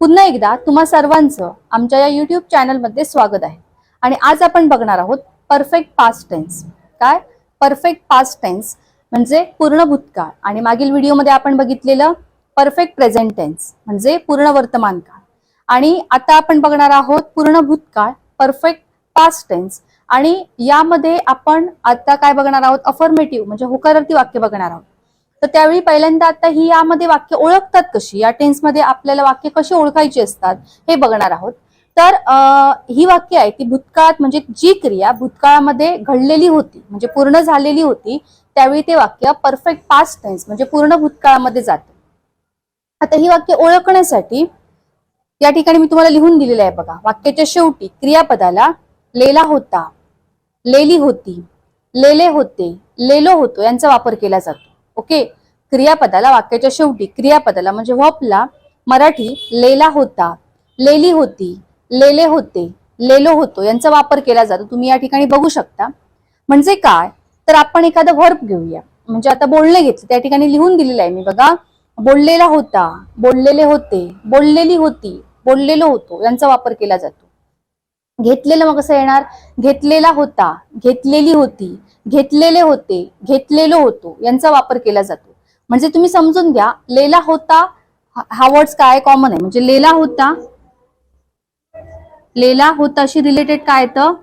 पुन्हा एकदा तुम्हा सर्वांचं आमच्या या युट्यूब चॅनलमध्ये स्वागत आहे. आणि आज आपण बघणार आहोत परफेक्ट पास्ट टेन्स काय? परफेक्ट पास्ट टेन्स म्हणजे पूर्ण भूतकाळ. आणि मागील व्हिडिओमध्ये आपण बघितलेलं परफेक्ट प्रेझेंट टेन्स म्हणजे पूर्ण वर्तमान काळ. आणि आता आपण बघणार आहोत पूर्ण भूतकाळ परफेक्ट पास्ट टेन्स आणि यामध्ये आपण आता काय बघणार आहोत? अफर्मेटिव्ह म्हणजे होकारार्थी वाक्य बघणार आहोत. तर त्यावेळी पहिल्यांदा आता ही यामध्ये वाक्य ओळखतात कशी? या टेन्समध्ये आपल्याला वाक्य कशी ओळखायची असतात हे बघणार आहोत. तर ही वाक्य आहे ती भूतकाळात म्हणजे जी क्रिया भूतकाळामध्ये घडलेली होती म्हणजे पूर्ण झालेली होती त्यावेळी ते वाक्य परफेक्ट पास्ट टेन्स म्हणजे पूर्ण भूतकाळामध्ये जातं. आता ही वाक्य ओळखण्यासाठी या ठिकाणी मी तुम्हाला लिहून दिलेलं आहे बघा. वाक्याच्या शेवटी क्रियापदाला लेला होता लेली होती लेले होते लेलो होतो यांचा वापर केला जातो. ओके? क्रियापदाला वाक्याच्या शेवटी क्रियापदाला म्हणजे हो व्हॉपला मराठी लेला होता लेली होती लेले होते लेलो होतो यांचा वापर केला जातो. तुम्ही या ठिकाणी बघू शकता. म्हणजे काय? तर आपण एखादा व्हर्ब घेऊया. म्हणजे आता बोलणे घेतले त्या ठिकाणी लिहून दिलेलं आहे मी बघा. बोललेला होता बोललेले होते बोललेली होती बोललेलो होतो यांचा वापर केला जातो. घेतलेलं मग कसं येणार? घेतलेला होता घेतलेली होती घेतलेले होते घेतलेलो होतो यांचा वापर केला जातो. म्हणजे तुम्ही समजून घ्या लेला होता हा- वर्ड्स काय कॉमन आहे? म्हणजे लेला होता लेला होता अशी रिलेटेड काय येतं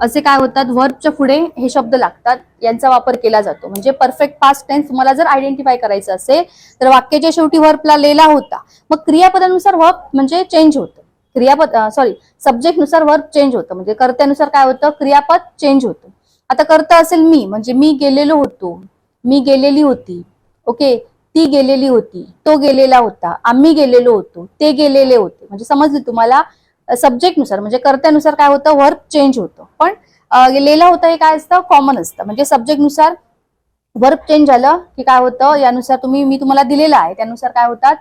असे काय होतात? वर्बच्या पुढे हे शब्द लागतात यांचा वापर केला जातो. म्हणजे परफेक्ट पास्ट टेन्स तुम्हाला जर आयडेंटिफाय करायचं असेल तर वाक्याच्या शेवटी वर्बला लेला होता. मग क्रियापदानुसार वर्ब म्हणजे चेंज होतं. क्रियापद सॉरी सब्जेक्टनुसार वर्ब चेंज होतं. म्हणजे कर्त्यानुसार काय होतं? क्रियापद चेंज होतं. आता करता असेल मी म्हणजे मी गेलेलो होतो. मी गेलेली होती. ओके? ती गेलेली होती. तो गेलेला होता. आम्ही गेलेलो होतो. ते गेलेले होते. म्हणजे समजले तुम्हाला? सब्जेक्टनुसार म्हणजे कर्त्यानुसार काय होतं? वर्क चेंज होतं. पण गेलेला होता हे काय असतं? कॉमन असतं. म्हणजे सब्जेक्टनुसार वर्ब चेंज झालं की काय होतं? यानुसार तुम्ही मी तुम्हाला दिलेलं आहे. त्यानुसार काय होतात?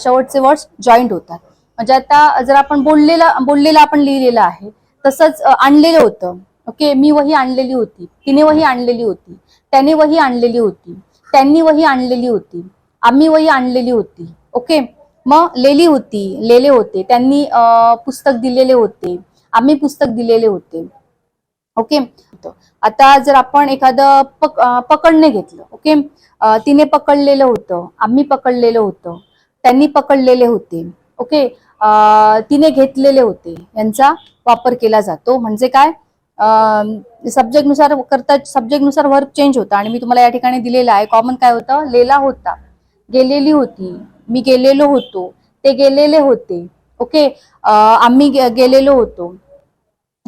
शेवटचे वर्ड्स जॉईंट होतात. म्हणजे आता जर आपण बोललेलं बोललेलं आपण लिहिलेलं आहे तसंच आणलेलं होतं. ओके मी वही आणलेली होती. तिने वही आणलेली होती. त्याने वही आणलेली होती. त्यांनी वही आणलेली होती. आम्ही वही आणलेली होती. ओके? मग लेली होती लेले होते. त्यांनी पुस्तक दिलेले होते. आम्ही पुस्तक दिलेले होते. ओके? आता जर आपण एखादं पक पकडणे घेतलं. ओके? तिने पकडलेलं होतं. आम्ही पकडलेलं होतं. त्यांनी पकडलेले होते. ओके? तिने घेतलेले होते. यांचा वापर केला जातो. म्हणजे काय? सब्जेक्टनुसार करता सब्जेक्टनुसार वर्क चेंज होता. आणि मी तुम्हाला या ठिकाणी दिलेलं आहे. कॉमन काय होतं? लेला होता. गेलेली होती. मी गेलेलो होतो. ते गेलेले होते. ओके आम्ही गेलेलो होतो.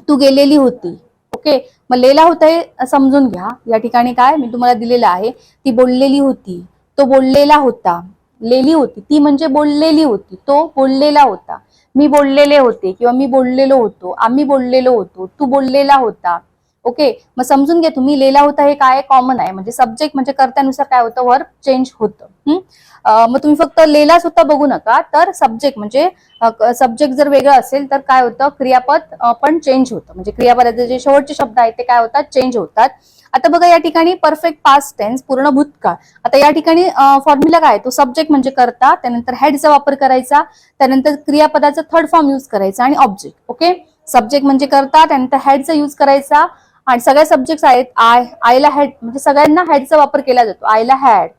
तू गेलेली होती. ओके मग लेला होता हे समजून घ्या. या ठिकाणी काय? मी तुम्हाला दिलेलं आहे. ती बोललेली होती. तो बोललेला होता. लेली होती. ती म्हणजे बोललेली होती. तो बोललेला होता. मी बोललेले होते किंवा मी बोललेलो होतो आम्ही बोललेलो होतो तू बोललेला होता. ओके? मग समजून घ्या तुम्ही लिहिला होता हे काय कॉमन आहे? म्हणजे सब्जेक्ट म्हणजे कर्त्यानुसार काय होतं? वर्क चेंज होतं. मग तुम्ही फक्त लेला सुद्धा बघू नका. तर सब्जेक्ट म्हणजे सब्जेक्ट जर वेगळं असेल तर काय होतं? क्रियापद पण चेंज होतं. म्हणजे क्रियापदाचे जे शेवटचे शब्द आहेत ते काय होतात? चेंज होतात. आता बघा या ठिकाणी परफेक्ट पास्ट टेन्स पूर्ण भूतकाळ. आता या ठिकाणी फॉर्म्युला काय तो सब्जेक्ट म्हणजे करता त्यानंतर हेडचा वापर करायचा त्यानंतर क्रियापदाचा थर्ड फॉर्म युज करायचा आणि ऑब्जेक्ट ओके सब्जेक्ट म्हणजे करता त्यानंतर हेडचा युज करायचा. आणि सगळ्या सब्जेक्ट आहेत आय आयला हेड म्हणजे सगळ्यांना हेडचा वापर केला जातो. आयला had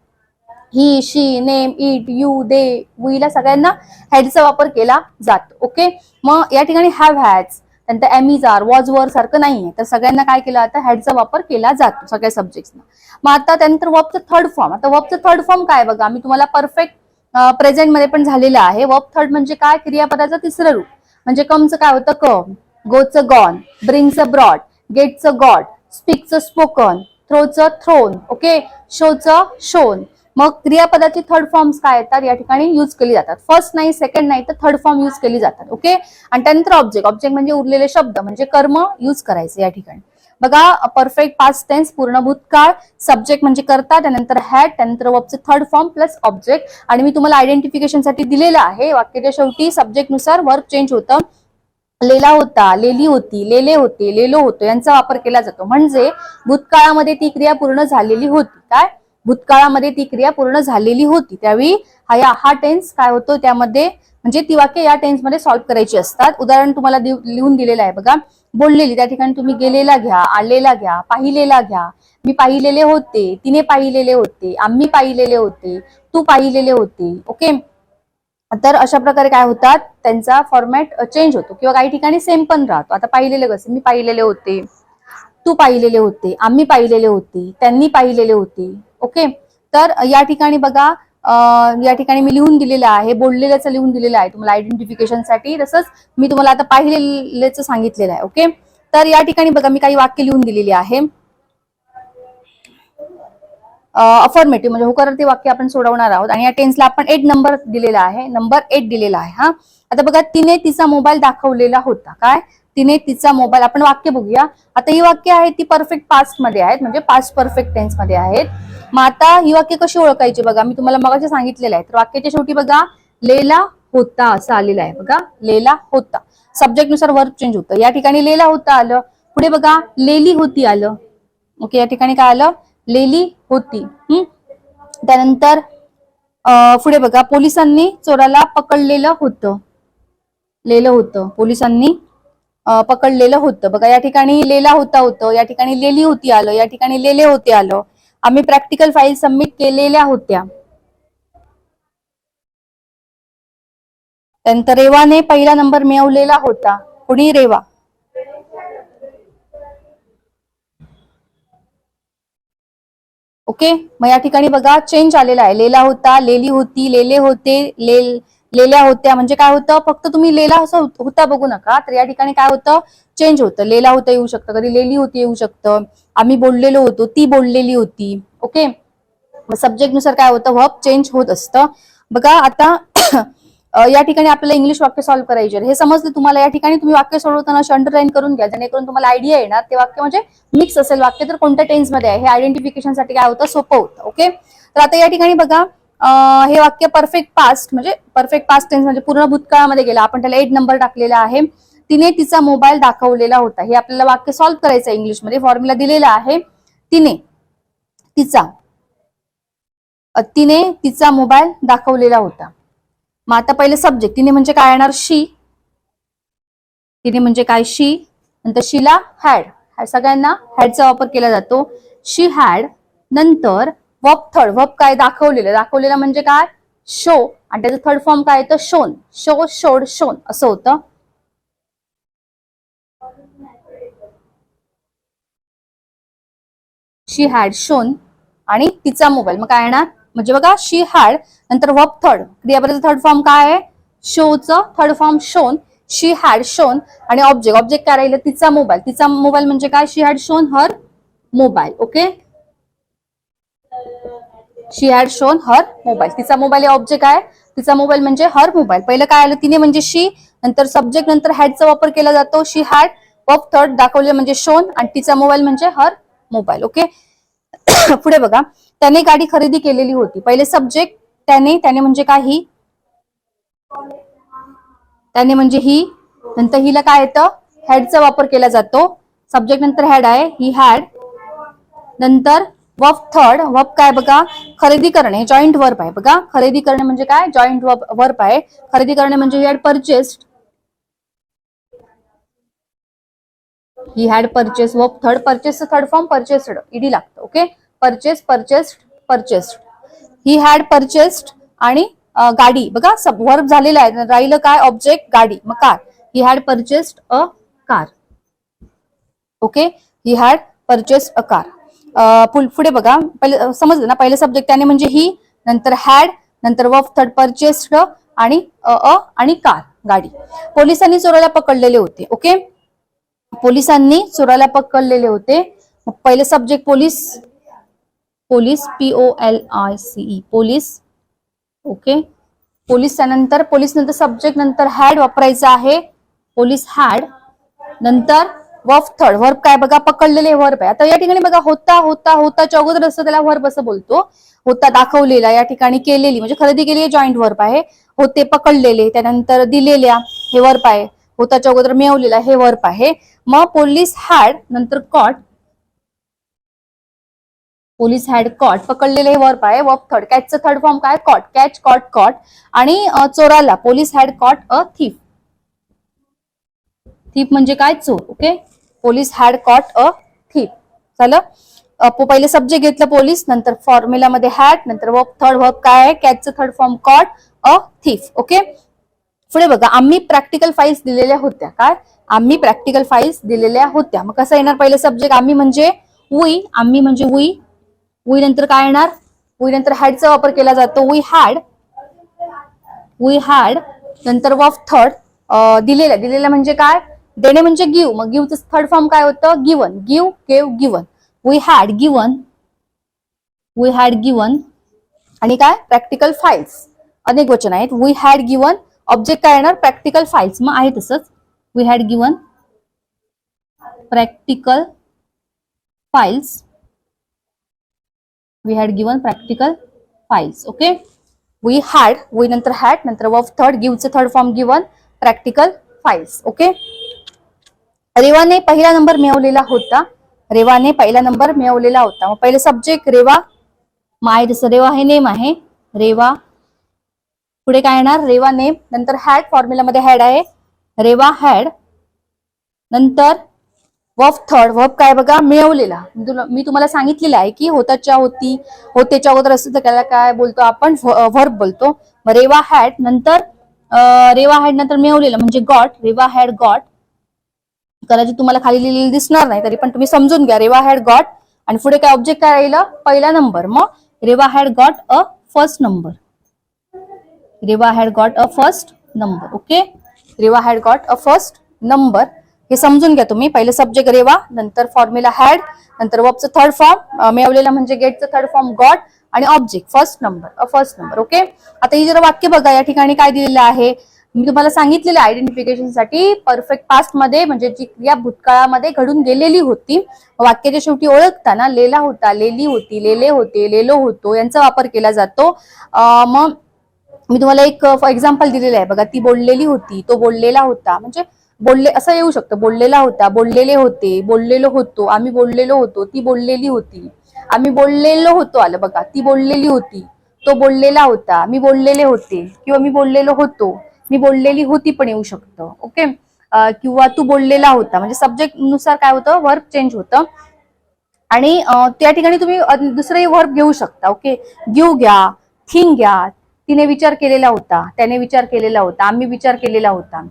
he she name it you they वीला सगळ्यांना हेडचा वापर केला जातो ओके मग या ठिकाणी हॅव हॅज त्यानंतर am is are was were सारखं नाहीये. तर सगळ्यांना काय केलं आता हेडचा वापर केला जातो सगळ्या सब्जेक्टना मग आता त्यानंतर वर्बचं थर्ड फॉर्म आता वर्बचं थर्ड फॉर्म काय बघा? मी तुम्हाला परफेक्ट प्रेझेंटमध्ये पण झालेलं आहे. वर्ब थर्ड म्हणजे काय? क्रियापदाचं तिसरं रूप. म्हणजे कमचं काय होतं? कम गोचं गॉन ब्रिंगचं ब्रॉड गेटचं गॉड स्पीकचं स्पोकन थ्रोचं थ्रोन ओके शोचं शोन मग क्रियापदाची थर्ड फॉर्म्स काय येतात? या ठिकाणी युज केली जातात. फर्स्ट नाही सेकंड नाही तर थर्ड फॉर्म युज केली जातात ओके आणि त्यानंतर ऑब्जेक्ट ऑब्जेक्ट म्हणजे उरलेले शब्द म्हणजे कर्म युज करायचे या ठिकाणी. बघा परफेक्ट पास्ट टेन्स पूर्ण भूतकाळ सब्जेक्ट म्हणजे करता त्यानंतर हॅड त्यानंतर वर्बचे थर्ड फॉर्म प्लस ऑब्जेक्ट आणि मी तुम्हाला आयडेंटिफिकेशनसाठी दिलेलं आहे वाक्याच्या शेवटी सब्जेक्टनुसार वर्क चेंज होतं. लेला होता लेली होती लेले होते लेलो होतो यांचा वापर केला जातो. म्हणजे भूतकाळामध्ये ती क्रिया पूर्ण झालेली होती. काय? भूतकाळामध्ये ती क्रिया पूर्ण झालेली होती. त्यावेळी हा हा टेन्स काय होतो? त्यामध्ये म्हणजे ती वाक्य या टेन्समध्ये सॉल्व्ह करायची असतात. उदाहरण तुम्हाला लिहून दिलेलं आहे बघा. बोललेली त्या ठिकाणी तुम्ही गेलेला घ्या आलेला घ्या पाहिलेला घ्या. मी पाहिलेले होते तिने पाहिलेले होते आम्ही पाहिलेले होते तू पाहिलेले होते. ओके? तर अशा प्रकारे काय होतात? त्यांचा फॉर्मॅट चेंज होतो. किंवा काही ठिकाणी सेम पण राहतो. आता पाहिलेले कसं? मी पाहिलेले होते. तू पाहिलेले होते आम्ही पाहिलेले होते त्यांनी पाहिलेले होते. ओके तर या ठिकाणी बघा या ठिकाणी मी लिहून दिलेलं आहे बोललेल्याचं लिहून दिलेलं आहे तुम्हाला आयडेंटिफिकेशनसाठी तसंच मी तुम्हाला आता पाहिलेल्याचं सांगितलेलं आहे ओके तर या ठिकाणी बघा मी काही वाक्य लिहून दिलेली आहे. अफॉर्मेटिव्ह म्हणजे होकारार्थी वाक्य आपण सोडवणार आहोत. आणि या टेन्सला आपण एट नंबर दिलेला आहे. नंबर एट दिलेला आहे हा. आता बघा तिने तिचा मोबाईल दाखवलेला होता. काय? तिने तिचा मोबाईल आपण वाक्य बघूया. आता ही वाक्य आहेत ती परफेक्ट पास्टमध्ये आहेत म्हणजे पास्ट परफेक्ट टेन्समध्ये आहेत. मग आता ही वाक्य कशी ओळखायची बघा मी तुम्हाला मगाशी सांगितलेलं आहे. तर वाक्याच्या शेवटी बघा लेला होता असं आलेलं आहे बघा. लेला होता. सब्जेक्टनुसार वर्क चेंज होतं. या ठिकाणी लेला होता आलं. पुढे बघा लेली होती आलं. ओके या ठिकाणी काय आलं? लेली होती. हम्म त्यानंतर पुढे बघा पोलिसांनी चोराला पकडलेलं होतं. लेलं होतं. पोलिसांनी पकडलेलं होतं. बघा या ठिकाणी लेला होता होतं या ठिकाणी लेली होती आलं या ठिकाणी लेले होते आलं. आम्ही प्रॅक्टिकल फाईल सबमिट केलेल्या होत्या. त्यानंतर रेवाने पहिला नंबर मिळवलेला होता. कुणी रेवा? ओके मग या ठिकाणी बघा चेंज आलेला आहे. लेला होता लेली होती लेले होते लेल लेल्या होत्या. म्हणजे काय होतं फक्त तुम्ही लेला असं होता बघू नका तर या ठिकाणी काय होतं चेंज होतं. लेला होतं येऊ शकतं कधी लेली होती येऊ शकतं. आम्ही बोललेलो होतो ती बोललेली होती. ओके सब्जेक्टनुसार काय होतं वर्ब चेंज होत असतं. बघा आता या ठिकाणी आपल्याला इंग्लिश वाक्य सॉल्व्ह करायचे हे समजलं तुम्हाला? या ठिकाणी तुम्ही वाक्य सोडवताना अंडरलाईन करून घ्या. जेणेकरून तुम्हाला आयडिया येणार. ते वाक्य म्हणजे मिक्स असेल. वाक्य तर कोणत्या टेन्समध्ये आहे? हे आयडेंटिफिकेशनसाठी काय होतं? सोपं होतं. ओके तर आता या ठिकाणी बघा हे वाक्य परफेक्ट पास्ट म्हणजे परफेक्ट पास्ट टेन्स म्हणजे पूर्ण भूतकाळामध्ये गेला. आपण त्याला एट नंबर टाकलेला आहे. तिने तिचा मोबाईल दाखवलेला होता. हे आपल्याला वाक्य सॉल्व्ह करायचं इंग्लिशमध्ये फॉर्म्युला दिलेला आहे. तिने तिचा तिने तिचा मोबाईल दाखवलेला होता. मग आता पहिले सब्जेक्ट तिने म्हणजे काय येणार? शी तिने म्हणजे काय? शी नंतर शीला हॅड सगळ्यांना हॅडचा वापर केला जातो. शी हॅड नंतर वब थर्ड वप काय दाखवलेलं? दाखवलेलं म्हणजे काय? शो. आणि त्याचं थर्ड फॉर्म काय येतं? शोन. Show showed shown. असं होतं. शी हॅड शोन आणि तिचा मोबाईल मग काय येणार? म्हणजे बघा शी हॅड नंतर वर्ब थर्ड. क्रियापदाचं थर्ड फॉर्म काय आहे? शोचं third form shown she had shown आणि ऑब्जेक्ट ऑब्जेक्ट काय राहिलं? तिचा मोबाईल तिचा मोबाईल म्हणजे काय? She had shown her mobile okay she had shown her mobile तिचा मोबाईल हे ऑब्जेक्ट आहे. तिचा मोबाईल म्हणजे हर मोबाईल पहिलं काय आलं? तिने म्हणजे शी नंतर सब्जेक्ट नंतर हॅडचा वापर केला जातो. शी हॅड वर्ब थर्ड दाखवले म्हणजे शोन आणि तिचा मोबाईल म्हणजे हर मोबाईल ओके पुढे बघा. त्याने गाडी खरेदी केलेली होती. पहिले सब्जेक्ट त्याने त्याने म्हणजे काय ही? त्याने म्हणजे ही नंतर हिला काय येतं? हॅडचा वापर केला जातो. सब्जेक्ट नंतर हॅड आहे. ही हॅड नंतर वफ थर्ड वफ काय बघा? खरेदी करणे जॉईंट वर्प आहे. बघा खरेदी करणे म्हणजे काय? जॉईंट वर्प आहे. खरेदी करणे म्हणजे he had purchased he had purchase verb third purchase third form purchased ED लागतं okay purchase purchased purchased he had purchased आणि गाडी. बघा सब वर्ब झालेला आहे. राहिलं काय? ऑब्जेक्ट गाडी. मग car he had purchased a car okay he had purchased a car पुढे बघा. पहिले समजलं ना? पहिलं सब्जेक्ट त्याने म्हणजे ही नंतर हॅड नंतर वफ थर्ड परचेस्ड आणि अ अ आणि कार गाडी. पोलिसांनी चोराला पकडलेले होते ओके पोलिसांनी चोराला पकडलेले होते. पहिले subject police police P O L I C E police okay police त्यानंतर पोलीस नंतर सब्जेक्ट नंतर हॅड वापरायचा आहे. पोलीस हॅड नंतर वर्ब थर्ड वर्ब काय बघा? पकडलेले वर्ब आहे. आता या ठिकाणी बघा होता होता होताच्या अगोदर असं त्याला वर्ब असं बोलतो. होता दाखवलेला या ठिकाणी केलेली म्हणजे खरेदी केली जॉईंट वर्ब आहे. होते पकडलेले त्यानंतर दिलेल्या हे वर्प आहे. होताच्या अगोदर मिळवलेला हे वर्प आहे. मग पोलीस हॅड नंतर कॉट पोलीस हॅड कॉट पकडलेले हे वर्प आहे. वर्प थर्ड कॅचचं थर्ड फॉर्म काय? कॉट कॅच कॉट कॉट आणि चोराला police had caught a thief thief म्हणजे काय? चोर okay police had caught a thief झालं? पहिले सब्जेक्ट घेतलं पोलीस नंतर फॉर्म्युलामध्ये हॅड नंतर वर्ब थर्ड वर्ब काय आहे? कॅचचं third form caught a thief okay पुढे बघा आम्ही प्रॅक्टिकल फाईल्स दिलेल्या होत्या. काय? आम्ही प्रॅक्टिकल फाईल्स दिलेल्या होत्या. मग कसं येणार पहिले सब्जेक्ट आम्ही म्हणजे वी आम्ही म्हणजे वी वी नंतर काय येणार? वी नंतर हॅडचा वापर केला जातो. वी हॅड वी हॅड नंतर वॉफ थर्ड दिलेल्या. दिलेल्या म्हणजे काय? देणे म्हणजे गिव मग गिवचं थर्ड फॉर्म काय होतं? Given give gave given we had given we had given आणि काय? प्रॅक्टिकल फाईल्स अनेक वचन आहेत. वी हॅड गिवन ऑब्जेक्ट काय येणार? प्रॅक्टिकल फाईल्स मग आहे तसंच. We had given practical files we had given practical files okay we had we नंतर हॅड नंतर verb third गिव्हचं third form given practical files okay रेवाने पहिला नंबर मिळवलेला होता. रेवाने पहिला नंबर मिळवलेला होता. मग पहिले सब्जेक्ट रेवा. माय जसं रेवा हे नेम आहे. रेवा. पुढे काय येणार? रेवा नेम नंतर हॅड फॉर्म्युलामध्ये हॅड आहे. रेवा हॅड नंतर वफ थर्ड वफ काय बघा? मिळवलेला. मी तुला- मी तुम्हाला सांगितलेलं आहे की होताच्या होती होतेच्या अगोदर असतं तर त्याला काय बोलतो आपण? व्हर्ब बोलतो. मग रेवा हॅड नंतर रेवा हॅड नंतर मिळवलेलं. म्हणजे गॉट रेवा हॅड गॉट कदाचित तुम्हाला खाली लिहिलेली दिसणार नाही तरी पण तुम्ही समजून घ्या. रेवा हॅड गॉट आणि पुढे काय ऑब्जेक्ट काय राहिलं? पहिला नंबर मग Reva had got a first number Reva had got a first number okay Reva had got a first number हे समजून घ्या तुम्ही. पहिले सब्जेक्ट रेवा नंतर फॉर्म्युला हॅड नंतर वर्बचं थर्ड फॉर्म मिळवलेला म्हणजे गेटचं थर्ड फॉर्म गॉट आणि object first number a first number okay आता ही जरा वाक्य बघा. या ठिकाणी काय दिलेलं आहे? मी तुम्हाला सांगितलेलं आयडेंटिफिकेशनसाठी परफेक्ट पास्टमध्ये म्हणजे जी क्रिया भूतकाळामध्ये घडून गेलेली होती वाक्याच्या शेवटी ओळखताना लेला होता लेली होती लेले होते लेलो होतो यांचा वापर केला जातो. मग मी तुम्हाला एक एक्झाम्पल दिलेलं आहे बघा ती बोललेली होती तो बोललेला होता. म्हणजे बोलले असं येऊ शकतं बोललेला होता बोललेले होते बोललेलो होतो आम्ही बोललेलो होतो ती बोललेली होती. आम्ही बोललेलो होतो आलं बघा ती बोललेली होती तो बोललेला होता मी बोललेले होते किंवा मी बोललेलो होतो. मी बोललेली होती पण येऊ शकतं ओके? किंवा तू बोललेला होता. म्हणजे सब्जेक्टनुसार काय होतं? वर्क चेंज होतं. आणि त्या ठिकाणी तुम्ही दुसरंही वर्ब घेऊ शकता ओके? गिव घ्या थिंग घ्या. तिने विचार केलेला होता त्याने विचार केलेला होता आम्ही विचार केलेला होता.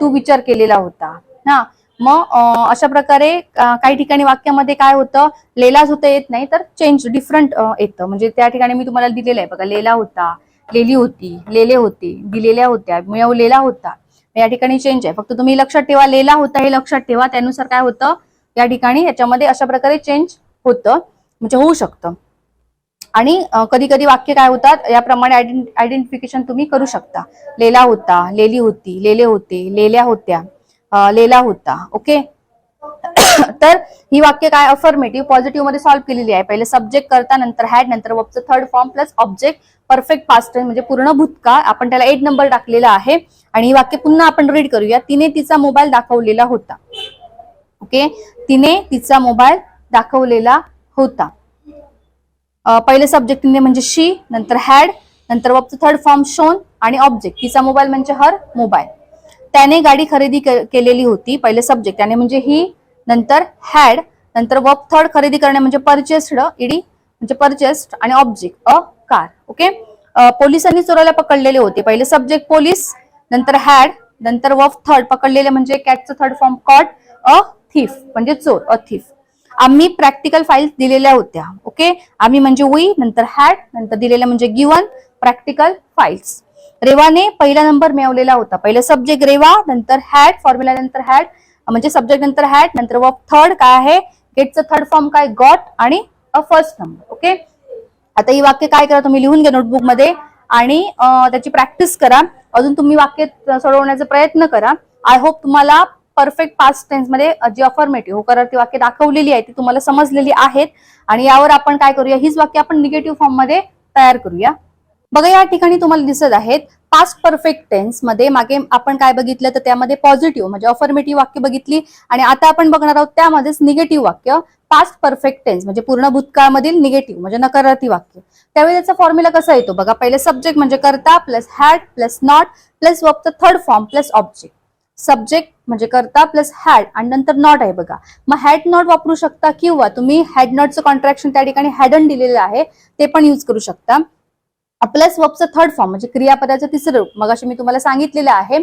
तू विचार केलेला होता. हा. मग अशा प्रकारे काही ठिकाणी वाक्यामध्ये काय होतं? लेलाच होतं येत नाही तर चेंज डिफरंट येतं. म्हणजे त्या ठिकाणी मी तुम्हाला दिलेलं आहे. बघा लेला होता लेली होती लेले होते दिलेल्या होत्या मिळवलेला होता. या ठिकाणी चेंज आहे. फक्त तुम्ही लक्षात ठेवा लेला होता हे लक्षात ठेवा. त्यानुसार काय होतं? या ठिकाणी याच्यामध्ये अशा प्रकारे चेंज होतं. म्हणजे होऊ शकतं. आणि कधी कधी वाक्य काय होतात? याप्रमाणे आयडेंटिफिकेशन तुम्ही करू शकता. लेला होता लेली होती लेले होते लेल्या होत्या लेला होता. ओके तर ही वाक्य काय? अफर्मेटिव्ह पॉझिटिव्हमध्ये सॉल्व्ह केलेली आहे. पहिले सब्जेक्ट करता नंतर हॅड नंतर वबचं third form plus object perfect past म्हणजे पूर्ण भूतकाळ. आपण त्याला एट नंबर टाकलेला आहे. आणि ही वाक्य पुन्हा आपण रीड करूया. तिने तिचा मोबाईल दाखवलेला होता. ओके तिने तिचा मोबाईल दाखवलेला होता. पहिले सब्जेक्ट तिने म्हणजे शी नंतर हॅड नंतर वबचं थर्ड फॉर्म शोन आणि ऑब्जेक्ट तिचा मोबाईल म्हणजे हर मोबाईल त्याने गाडी खरेदी केलेली होती पहिले सब्जेक्ट त्याने म्हणजे ही नंतर हॅड नंतर वब थर्ड खरेदी करणे म्हणजे परचेस्ड इडी म्हणजे परचेस्ड आणि ऑब्जेक्ट अ कार. ओके पोलिसांनी चोराला पकडलेले होते. पहिले सब्जेक्ट पोलीस नंतर हॅड नंतर वब थर्ड पकडलेले म्हणजे कॅटचं third form caught a thief म्हणजे चोर अ थीफ आम्ही प्रॅक्टिकल फाईल्स दिलेल्या होत्या. ओके आम्ही म्हणजे वी नंतर हॅड नंतर दिलेल्या म्हणजे गिवन प्रॅक्टिकल फाईल्स रेवाने पहिला नंबर मिळवलेला होता. पहिलं सब्जेक्ट रेवा नंतर हॅड फॉर्म्युला नंतर हॅड म्हणजे सब्जेक्ट नंतर हॅट नंतर वर्ब थर्ड काय आहे? गेटचं थर्ड फॉर्म काय? गॉट आणि अ फर्स्ट नंबर ओके आता ही वाक्य काय करा? तुम्ही लिहून घ्या नोटबुकमध्ये आणि त्याची प्रॅक्टिस करा. अजून तुम्ही वाक्य सोडवण्याचा प्रयत्न करा. आय होप तुम्हाला परफेक्ट पास्ट टेन्समध्ये जी अफर्मेटिव्ह होकर ती वाक्य दाखवलेली आहे ती तुम्हाला समजलेली आहेत. आणि यावर आपण काय करूया? हीच वाक्य आपण निगेटिव्ह फॉर्ममध्ये तयार करूया. बघा या ठिकाणी तुम्हाला दिसत आहेत पास्ट परफेक्ट टेन्समध्ये. मागे आपण काय बघितलं तर त्यामध्ये पॉझिटिव्ह म्हणजे अफर्मेटिव्ह वाक्य बघितली आणि आता आपण बघणार आहोत त्यामध्येच निगेटिव्ह वाक्य. पास्ट परफेक्ट टेन्स म्हणजे पूर्ण भूतकाळमधील निगेटिव्ह म्हणजे नकारार्थी वाक्य. त्यावेळी त्याचा फॉर्म्युला कसा येतो? बघा पहिले सब्जेक्ट म्हणजे करता plus had plus not plus वर्बचं third form plus object subject म्हणजे करता प्लस हॅड आणि नंतर नॉट आहे बघा. मग हॅड नॉट वापरू शकता किंवा तुम्ही हॅड नॉटचं कॉन्ट्रॅक्शन त्या ठिकाणी हॅडन दिलेलं आहे ते पण युज करू शकता. प्लस वर्बचं थर्ड फॉर्म म्हणजे क्रियापदाचं तिसरं रूप. मग मी तुम्हाला सांगितलेलं आहे.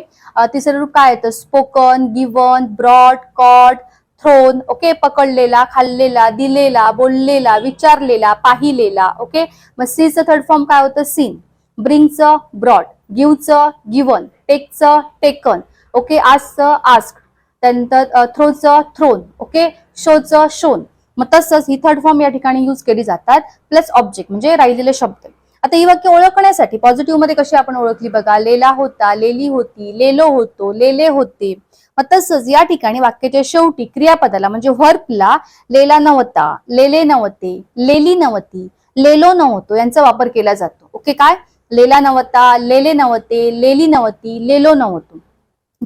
तिसरं रूप काय येतं? Spoken given brought caught thrown okay पकडलेला खाल्लेला दिलेला बोललेला विचारलेला पाहिलेला ओके मग सीचं थर्ड फॉर्म काय होतं? सीन ब्रिंगचं ब्रॉड गिवचं गिवन टेकचं टेकन ओके आजचं आस्क त्यानंतर थ्रोचं थ्रोन ओके शोचं शोन मग तसंच ही थर्ड फॉर्म या ठिकाणी यूज केली जातात. प्लस ऑब्जेक्ट म्हणजे राहिलेले शब्द. आता ही वाक्य ओळखण्यासाठी पॉझिटिव्हमध्ये कशी आपण ओळखली? बघा लेला होता लेली होती लेलो होतो लेले होते. मग तसंच या ठिकाणी वाक्याच्या शेवटी क्रियापदाला म्हणजे व्हर्पला लेला नव्हता लेले नव्हते लेली नव्हती लेलो नव्हतो यांचा वापर केला जातो. ओके काय? लेला नव्हता लेले नव्हते लेली नव्हती लेलो नव्हतो.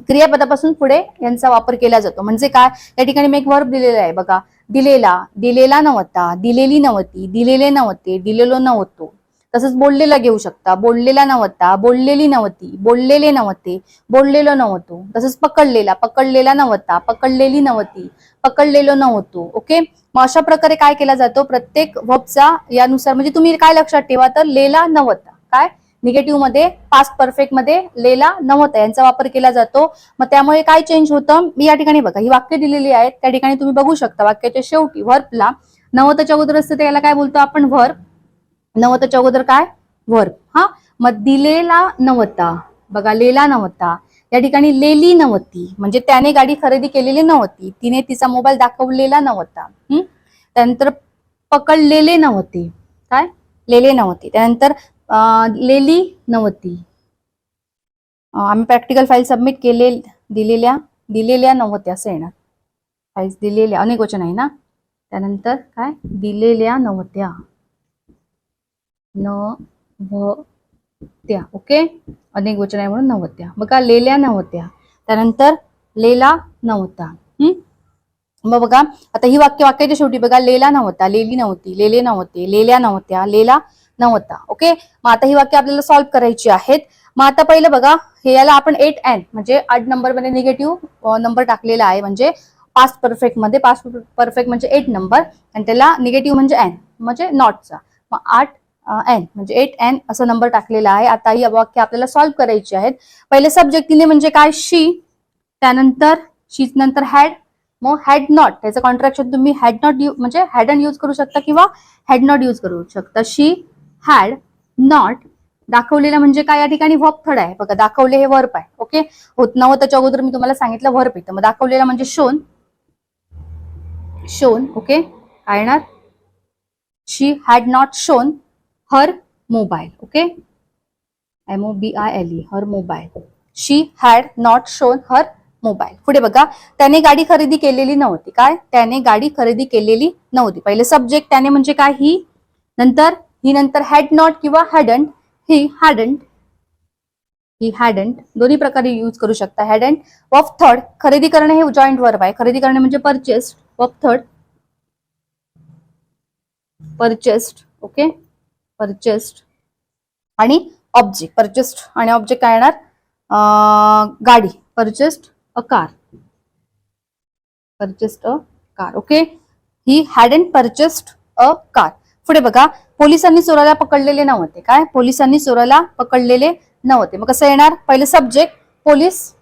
क्रियापदापासून पुढे यांचा वापर केला जातो. म्हणजे काय? या ठिकाणी मी एक वर्ब दिलेला आहे बघा. दिलेला दिलेला नव्हता दिलेली नव्हती दिलेले नव्हते दिलेलो नव्हतो. तसंच बोललेला घेऊ शकता. बोललेला नव्हता बोललेली नव्हती बोललेले नव्हते बोललेलो नव्हतो. तसंच पकडलेला पकडलेला नव्हता पकडलेली नव्हती पकडलेलो नव्हतो. ओके मग अशा प्रकारे काय केला जातो? प्रत्येक व्हबचा यानुसार म्हणजे तुम्ही काय लक्षात ठेवा तर लेला नव्हता. काय? निगेटिव्हमध्ये पास्ट परफेक्टमध्ये लेला नव्हता. यांचा वापर केला जातो. मग त्यामुळे काय चेंज होतं? मी या ठिकाणी बघा ही वाक्य दिलेली आहेत. त्या ठिकाणी तुम्ही बघू शकता वाक्याच्या शेवटी व्हर्पला नव्हताच्या अगोदर असतं त्याला काय बोलतो आपण? व्हर्प नव्हताच्या अगोदर काय? वर्ब हा? मग दिलेला नव्हता बघा लेला नव्हता या ठिकाणी लेली नव्हती म्हणजे त्याने गाडी खरेदी केलेली नव्हती तिने तिचा मोबाईल दाखवलेला नव्हता त्यानंतर पकडलेले नव्हते काय? लेले नव्हते त्यानंतर लेली नव्हती आम्ही प्रॅक्टिकल फाईल सबमिट केले दिलेल्या दिलेल्या नव्हत्या असं येणार. फाईल्स दिलेल्या. अनेक वचन आहे ना? त्यानंतर काय? दिलेल्या नव्हत्या न त्या ओके अनेक वचन आहे म्हणून नव्हत्या बघा लेल्या नव्हत्या त्यानंतर लेला नव्हता हम्म मग बघा आता ही वाक्य वाक्याच्या शेवटी बघा लेला नव्हता लेली नव्हती लेले नव्हते लेल्या नव्हत्या लेला नव्हता ओके मग आता ही वाक्य आपल्याला सॉल्व्ह करायची आहेत. मग आता पहिलं बघा हे याला आपण एट एन म्हणजे आठ नंबरमध्ये निगेटिव्ह नंबर टाकलेला आहे. म्हणजे पास्ट परफेक्टमध्ये पास्ट परफेक्ट म्हणजे एट नंबर आणि त्याला निगेटिव्ह म्हणजे एन म्हणजे नॉटचा मग आठ एन म्हणजे एट एन असं नंबर टाकलेला आहे. आता ही वाक्य आपल्याला सॉल्व्ह करायची आहेत. पहिले सब्जेक्ट तिने म्हणजे काय? शी त्यानंतर शी नंतर हॅड मग हॅड नॉट त्याचं कॉन्ट्रॅक्शन तुम्ही हॅड नॉट यू म्हणजे हॅड अँड यूज करू शकता किंवा हॅड नॉट यूज करू शकता. शी हॅड नॉट दाखवलेलं म्हणजे काय? या ठिकाणी वर्ब थर्ड आहे. बघा दाखवले हे वर्प आहे. ओके होत नव्हतं त्याच्या अगोदर मी तुम्हाला सांगितलं वर्प येतं मग दाखवलेलं म्हणजे शोन शोन ओके काय येणार? She had not shown her mobile okay? M O B I L E her mobile she had not shown her mobile पुढे बघा त्याने गाडी खरेदी केलेली नव्हती. काय? त्याने गाडी खरेदी केलेली नव्हती. पहिले सब्जेक्ट त्याने म्हणजे काय? ही नंतर ही नंतर हॅड नॉट किंवा hadn't he hadn't he hadn't दोन्ही प्रकारे यूज करू शकता. हॅडंट वफ थर्ड खरेदी करणे हे जॉईंट वर्ब आहे. खरेदी करणे म्हणजे purchased verb third purchased okay purchased. आणि ऑब्जेक्ट परचेस्ड आणि ऑब्जेक्ट काय येणार? गाडी. Purchased a car. Purchased a car okay he had and purchased a car पुढे बघा पोलिसांनी चोराला पकडलेले नव्हते. काय? पोलिसांनी चोराला पकडलेले नव्हते. मग कसं येणार? पहिले सब्जेक्ट पोलीस.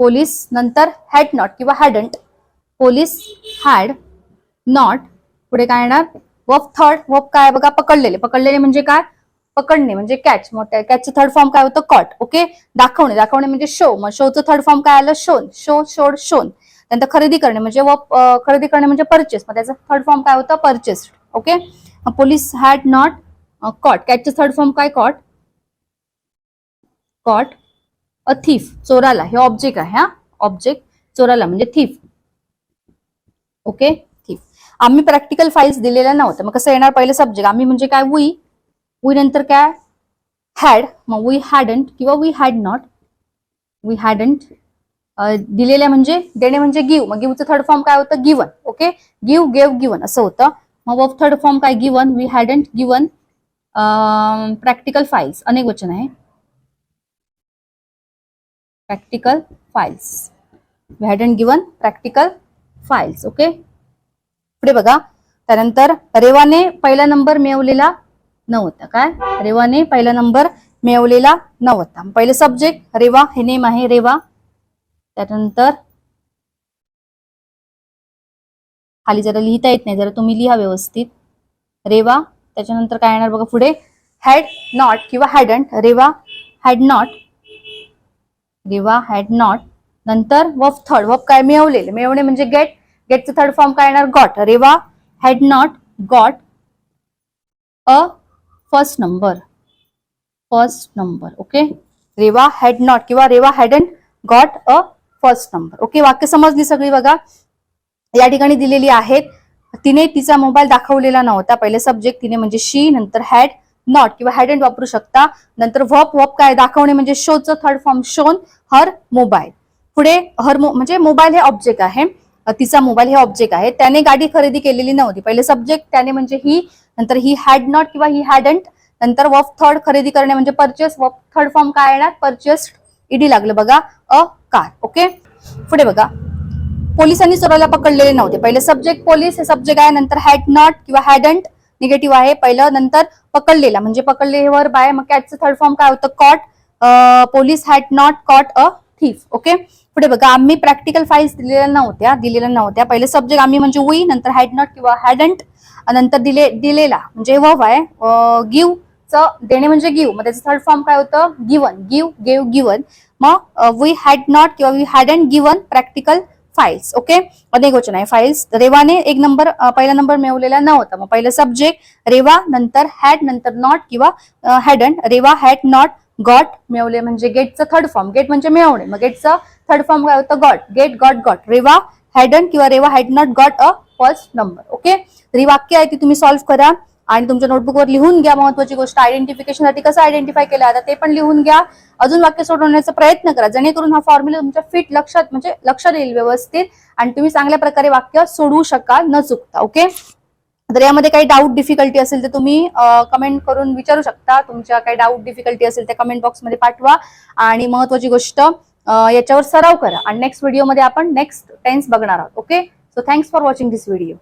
पोलीस नंतर हॅड नॉट किंवा हॅडंट पोलीस हॅड नॉट पुढे काय येणार? वफ थर्ड वफ काय? बघा पकडलेले. पकडलेले म्हणजे काय? पकडणे म्हणजे कॅच मग कॅचचं थर्ड फॉर्म काय होतं? कॉट ओके दाखवणे. दाखवणे म्हणजे शो मग शोचं थर्ड फॉर्म काय आलं? शोन शो शोड शोन त्यानंतर खरेदी करणे म्हणजे व खरेदी करणे म्हणजे परचेस मग त्याचं थर्ड फॉर्म काय होतं? Purchase okay police had not caught कॅचचं third form काय? कॉट कॉट अ थीफ चोराला. हे ऑब्जेक्ट आहे हा? ऑब्जेक्ट चोराला म्हणजे थीफ ओके आम्ही प्रॅक्टिकल फाईल्स दिलेल्या नव्हत्या. मग कसं येणार पहिलं सब्जेक्ट आम्ही म्हणजे काय वी वी नंतर काय? हॅड मग वी हॅडंट किंवा we had not we hadn't दिलेल्या म्हणजे देणे म्हणजे गिव्ह मग गिव्हचं थर्ड फॉर्म काय होतं? Given okay give gave given असं होतं. मग वर्ब थर्ड फॉर्म काय? Given we hadn't given practical files अनेक वचन आहे. Practical files we hadn't given practical files okay पुढे बघा. त्यानंतर रेवाने पहिला नंबर मिळवलेला नव्हता. काय? रेवाने पहिला नंबर मिळवलेला नव्हता. पहिले सब्जेक्ट रेवा हे नेम आहे रेवा. त्यानंतर खाली जरा लिहिता येत नाही. जरा तुम्ही लिहा व्यवस्थित. रेवा त्याच्यानंतर काय येणार बघा पुढे? हॅड नॉट किंवा hadn't Reva had not Reva had not नंतर वफ थर्ड वफ काय मिळवलेले? मिळवणे म्हणजे गेट गेटचं थर्ड फॉर्म काय येणार? Got Reva had not got a first number first number okay Reva had not किंवा Reva had and got a first number okay वाक्य समजली सगळी बघा. या ठिकाणी दिलेली आहेत. तिने तिचा मोबाईल दाखवलेला नव्हता. पहिले सब्जेक्ट तिने म्हणजे शी नंतर हॅड नॉट किंवा हॅड अँड वापरू शकता. नंतर वप वप काय? दाखवणे म्हणजे शोचं third form shown her mobile पुढे हर मो म्हणजे मोबाईल हे ऑब्जेक्ट आहे. तिचा मोबाईल हे ऑब्जेक्ट आहे. त्याने गाडी खरेदी केलेली नव्हती. पहिले सब्जेक्ट त्याने म्हणजे ही नंतर ही हॅड नॉट किंवा ही हॅडंट नंतर वॉफ थर्ड खरेदी करणे म्हणजे परचेस वॉफ थर्ड फॉर्म काय येणार? परचेस ईडी लागलं बघा अ कार ओके पुढे बघा. पोलिसांनी चोराला पकडलेले नव्हते. पहिले सब्जेक्ट पोलीस हे सब्जेक्ट आहे. नंतर हॅड नॉट किंवा हॅडंट निगेटिव्ह आहे. पहिलं नंतर पकडलेला. म्हणजे पकडले वर बाय. मग कॅटचं थर्ड फॉर्म काय होतं? Caught police had not caught a thief okay पुढे बघा आम्ही प्रॅक्टिकल फाईल्स दिलेल्या नव्हत्या दिलेल्या नव्हत्या. पहिले सब्जेक्ट आम्ही म्हणजे वी नंतर हॅड नॉट किंवा हॅडंट नंतर दिले दिलेला. म्हणजे वर्ब आहे. गिव्ह च देणे म्हणजे गिव्ह मग त्याचं थर्ड फॉर्म काय होतं? गिवन गिव्ह गेव गिवन मग वी हॅड नॉट किंवा we hadn't given practical files okay अनेक वचन आहे फाईल्स रेवाने एक नंबर पहिला नंबर मिळवलेला नव्हता. मग पहिलं सब्जेक्ट रेवा नंतर हॅड नंतर नॉट किंवा hadn't Reva had not got मिळवले म्हणजे गेटचं थर्ड फॉर्म गेट म्हणजे मिळवणे. मग गेटचं थर्ड फॉर्म काय होतं? Got. Get got got. Reva hadn't किंवा Reva had not got a first number okay? तर ही वाक्य आहे ती तुम्ही सॉल्व्ह करा आणि तुमच्या नोटबुकवर लिहून घ्या महत्वाची गोष्ट. आयडेंटिफिकेशनसाठी कसं आयडेंटिफाय केलं? आता ते पण लिहून घ्या. अजून वाक्य सोडवण्याचा प्रयत्न करा. जेणेकरून हा फॉर्म्युला तुमच्या फिट लक्षात म्हणजे लक्षात येईल व्यवस्थित आणि तुम्ही चांगल्या प्रकारे वाक्य सोडवू शकाल न चुकता. ओके? तर यामध्ये काही डाऊट डिफिकल्टी असेल तर तुम्ही कमेंट करून विचारू शकता. तुमच्या काही डाऊट डिफिकल्टी असेल त्या कमेंट बॉक्समध्ये पाठवा. आणि महत्वाची गोष्ट याच्यावर सराव करा. आणि नेक्स्ट व्हिडिओमध्ये आपण नेक्स्ट टेन्स बघणार आहोत. Okay so thanks for watching this video